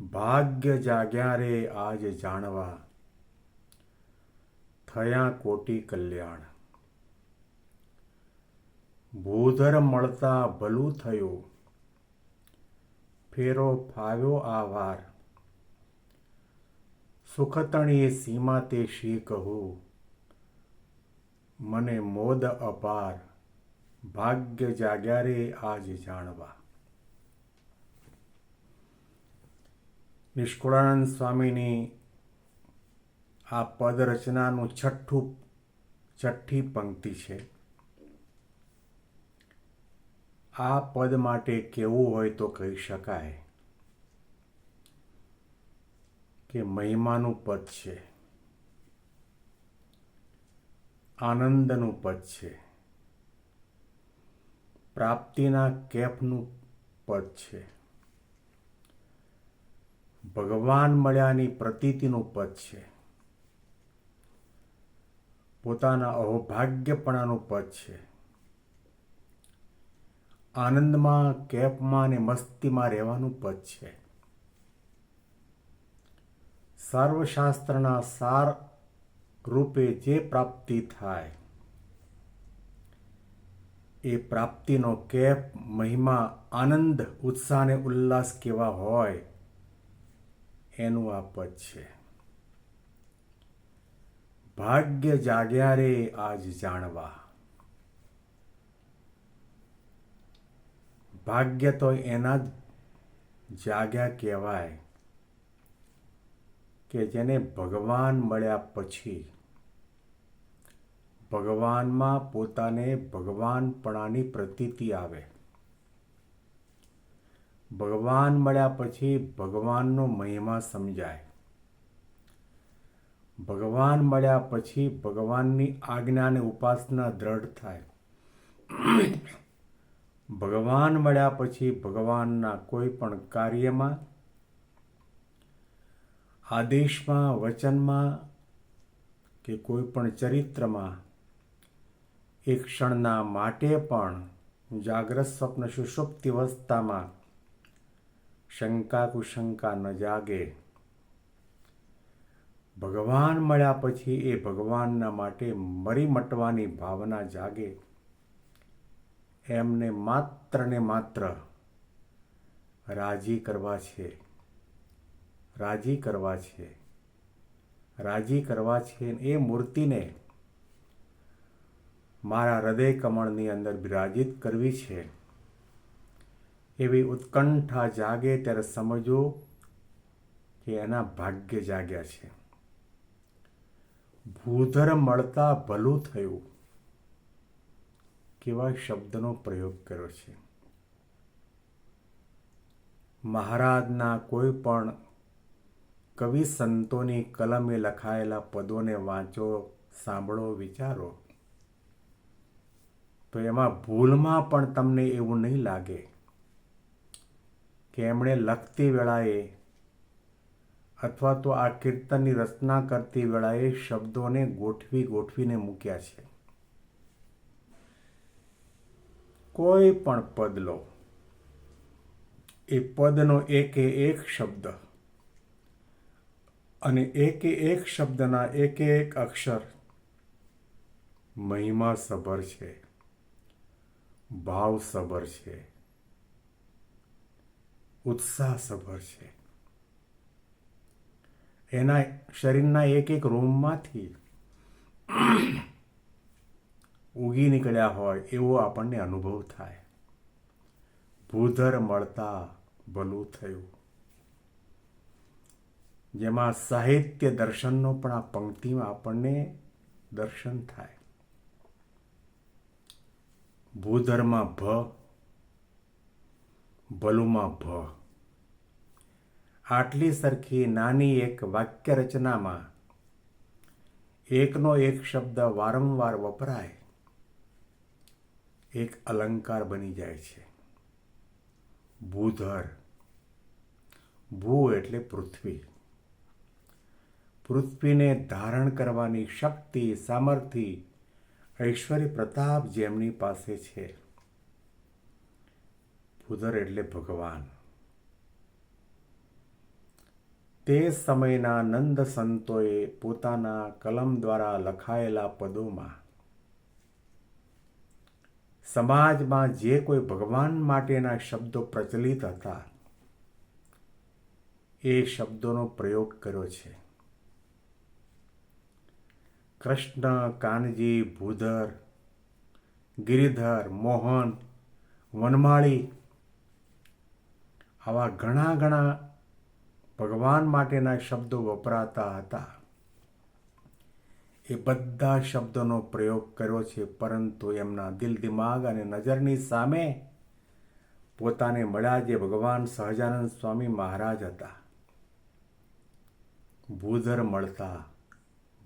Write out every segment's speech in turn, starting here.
ભાગ્ય જાગ્યા રે આજ જાણવા. થયા કોટી કલ્યાણ. ભૂધર મળતા ભલું થયું. ફેરો ફાવ્યો આ વાર. સુખતણીએ સીમા તે શી કહું? મને મોદ અપાર. ભાગ્ય જાગ્યા રે આજ જાણવા. નિષ્કુળાનંદ સ્વામીની આ પદ રચનાનું છઠ્ઠું, છઠ્ઠી પંક્તિ છે. આ પદ માટે કેવું હોય તો કહી શકાય કે મહિમાનું પદ છે. આનંદનું પદ છે. પ્રાપ્તિના કેફનું પદ છે. ભગવાન મળ્યાની પ્રતીતિનું પદ છે. પોતાના અહોભાગ્યપણાનું પદ છે. આનંદમાં, કેપમાં અને મસ્તીમાં રહેવાનું પદ છે. સર્વશાસ્ત્રના સાર રૂપે જે પ્રાપ્તિ થાય, એ પ્રાપ્તિનો કેપ, મહિમા, આનંદ, ઉત્સાહ અને ઉલ્લાસ કેવા હોય એનું આ પદ છે. ભાગ્ય જાગ્યા રે આજ જાણવા. ભાગ્ય તો એના જ જાગ્યા કહેવાય કે જેને ભગવાન મળ્યા પછી ભગવાનમાં પોતાને ભગવાનપણાની પ્રતીતિ આવે. ભગવાન મળ્યા પછી ભગવાનનો મહિમા સમજાય. ભગવાન મળ્યા પછી ભગવાનની આજ્ઞા અને ઉપાસના દ્રઢ થાય. ભગવાન મળ્યા પછી ભગવાનના કોઈ પણ કાર્યમાં, આદેશમાં, વચનમાં કે કોઈ પણ ચરિત્રમાં એક ક્ષણના માટે પણ જાગ્રત સ્વપ્ન સુષુપ્તિ અવસ્થામાં શંકા કુશંકા ન જાગે. ભગવાન મળ્યા પછી એ ભગવાનના માટે મરી મટવાની ભાવના જાગે. એમને માત્ર ને માત્ર રાજી કરવા છે. રાજી કરવા છે. રાજી કરવા છે એ મૂર્તિને મારા હૃદય કમળની અંદર બિરાજિત કરવી છે. એવી ઉત્કંઠા જાગે ત્યારે સમજો કે એના ભાગ્ય જાગ્યા છે. ભૂધર મળતા ભલું થયું. કેવા શબ્દનો પ્રયોગ કર્યો છે. મહારાજના કોઈ પણ કવિ સંતોની કલમે લખાયેલા પદોને વાંચો, સાંભળો, વિચારો. તો એમાં ભૂલમાં પણ તમને એવું નહીં લાગે. કે એમણે લખતી વેળાએ અથવા તો આ કીર્તનની રચના કરતી વેળાએ શબ્દોને ગોઠવી ગોઠવીને મૂક્યા છે. કોઈ પણ પદ લો એ પદનો એકે એક શબ્દ અને એકે એક શબ્દના એકે એક અક્ષર મહિમા સભર છે ભાવ સભર છે. ઉત્સાહ સભર છે. એના શરીરના એક એક રૂમમાંથી ઉગી નીકળ્યા હોય એવો આપણને અનુભવ થાય. ભૂધર મળતા ભલું થયું. જેમાં સાહિત્ય દર્શનનો પણ આ પંક્તિમાં આપણને દર્શન થાય. ભૂધરમાં ભ, ભલુમાં ભ. આટલી સરખી નાની એક વાક્ય રચનામાં એકનો એક શબ્દ વારંવાર વપરાય, એક અલંકાર બની જાય છે. ભૂધર. ભૂ એટલે પૃથ્વી. પૃથ્વીને ધારણ કરવાની શક્તિ, સામર્થ્ય ઐશ્વર્ય પ્રતાપ જેમની પાસે છે. ભૂધર એટલે ભગવાન. તે સમયના નંદ સંતોએ પોતાના કલમ દ્વારા લખાયેલા પદોમાં, સમાજમાં જે કોઈ ભગવાન માટેના શબ્દો પ્રચલિત હતા, એ શબ્દોનો પ્રયોગ કર્યો છે. કૃષ્ણ, કાનજી, ભૂધર, ગિરિધર, મોહન, વનમાળી આવા ઘણા ઘણા ભગવાન માટેના શબ્દો વપરાતા હતા. એ બધા શબ્દોનો પ્રયોગ કર્યો છે, પરંતુ એમના દિલ દિમાગ અને નજરની સામે પોતાને મળ્યા જે ભગવાન સહજાનંદ સ્વામી મહારાજ હતા. ભૂધર મળતા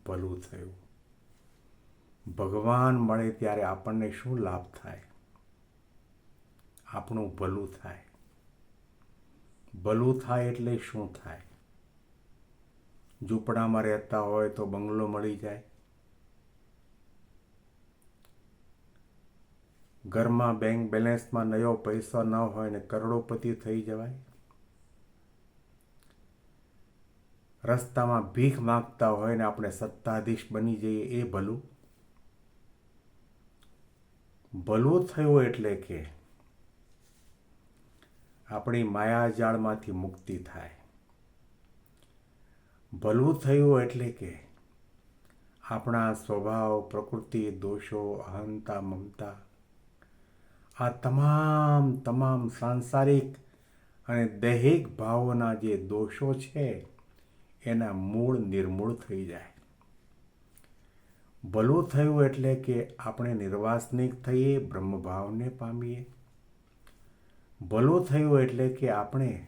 ભલું થયું. ભગવાન મળે ત્યારે આપણને શું લાભ થાય? આપણું ભલું થાય. ભલું થાય એટલે શું થાય? ઝૂંપડામાં રહેતા હોય તો બંગલો મળી જાય. ઘરમાં બેંક બેલેન્સમાં નયો પૈસો ન હોય ને કરોડોપતિ થઈ જવાય. રસ્તામાં ભીખ માગતા હોય ને આપણે સત્તાધીશ બની જઈએ એ ભલું. ભલું થયું એટલે કે આપણી માયાજાળમાંથી મુક્તિ થાય. ભલું થયું એટલે કે આપણા સ્વભાવ, પ્રકૃતિ, દોષો, અહંતા, મમતા, આ તમામ તમામ સાંસારિક અને દૈહિક ભાવોના જે દોષો છે, એના મૂળ નિર્મૂળ થઈ જાય. ભલું થયું એટલે કે આપણે નિર્વાસનિક થઈએ, બ્રહ્મભાવને પામીએ. ભલું થયું એટલે કે આપણે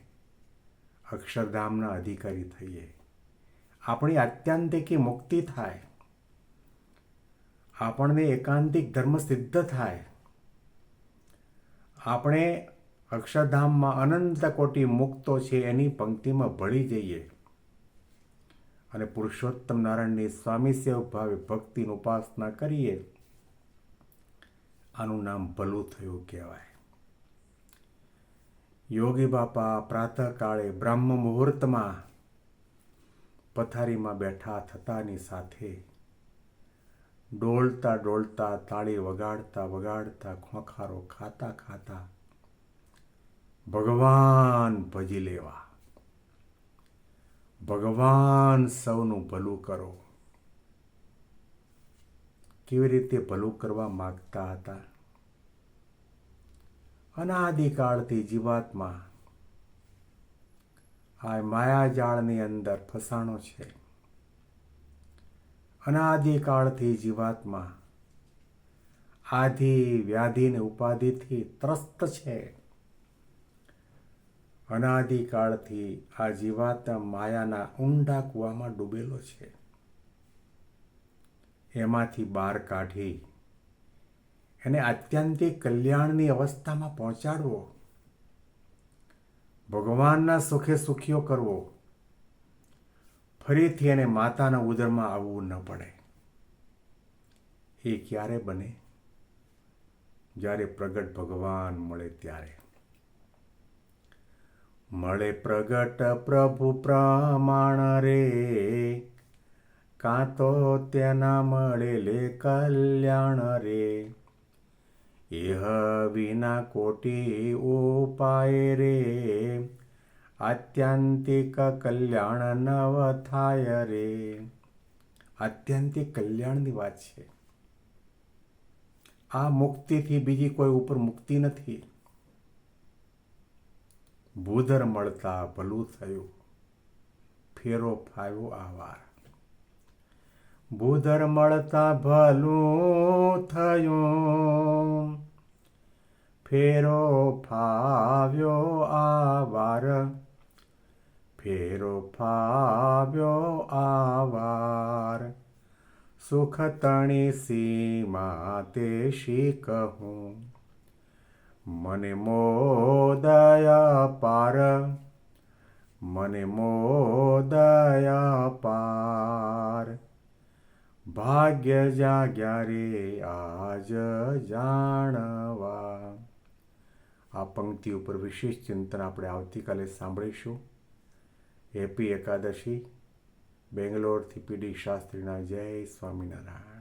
અક્ષરધામના અધિકારી થઈએ. આપણી આત્યંતિકી મુક્તિ થાય. આપણને એકાંતિક ધર્મ સિદ્ધ થાય. આપણે અક્ષરધામમાં અનંત કોટી મુક્તો છે એની પંક્તિમાં ભળી જઈએ. અને પુરુષોત્તમ નારાયણની સ્વામી સેવક ભાવે ભક્તિની ઉપાસના કરીએ. આનું નામ ભલું થયું કહેવાય. યોગી બાપા પ્રાતઃકાળે બ્રહ્મ મુહૂર્તમાં પથારીમાં બેઠા થતાની સાથે ડોલતા ડોલતા, તાળી વગાડતા વગાડતા, ખોખારો ખાતા ખાતા ભગવાન ભજી લેવા. ભગવાન સૌનું ભલું કરો. કેવી રીતે ભલું કરવા માગતા હતા? અનાદિકાળથી જીવાત્મા આ માયાજાળની અંદર ફસાણો છે. અનાદિકાળથી જીવાત્મા આધિ વ્યાધિને ઉપાધિથી ત્રસ્ત છે. અનાદિકાળથી આ જીવાત્મા માયાના ઊંડા કૂવામાં ડૂબેલો છે. એમાંથી બહાર કાઢી એને આત્યંતિક કલ્યાણની અવસ્થામાં પહોંચાડવો. ભગવાનના સુખે સુખીઓ કરવો. ફરીથી એને માતાના ઉદરમાં આવવું ન પડે. એ ક્યારે બને? જ્યારે પ્રગટ ભગવાન મળે ત્યારે. મળે પ્રગટ પ્રભુ પ્રમાણ રે. કાં તો તેના મળેલે કલ્યાણ રે. એહ વિના કોટી ઉપાય રે. આત્યંતિક કલ્યાણ નવ થાય રે. આત્યંતિક કલ્યાણની વાત છે. આ મુક્તિથી બીજી કોઈ ઉપર મુક્તિ નથી. ભૂધર મળતા ભલું થયું. ફેરો ફાવ્યો આવાર ભૂધર મળતા ભલું થયું. ફેરો ફાવ્યો આવાર ફેરો ફાવ્યો આવાર સુખ તણી સીમા તે શી કહું મને મોદયા પાર. મને મોદયા પાર. ભાગ્ય જાગ્યા રે આજ જાણવા. આ પંક્તિ ઉપર વિશેષ ચિંતન આપણે આવતીકાલે સાંભળીશું. હેપી એકાદશી, બેંગ્લોરથી પીડી શાસ્ત્રીના જય સ્વામિનારાયણ.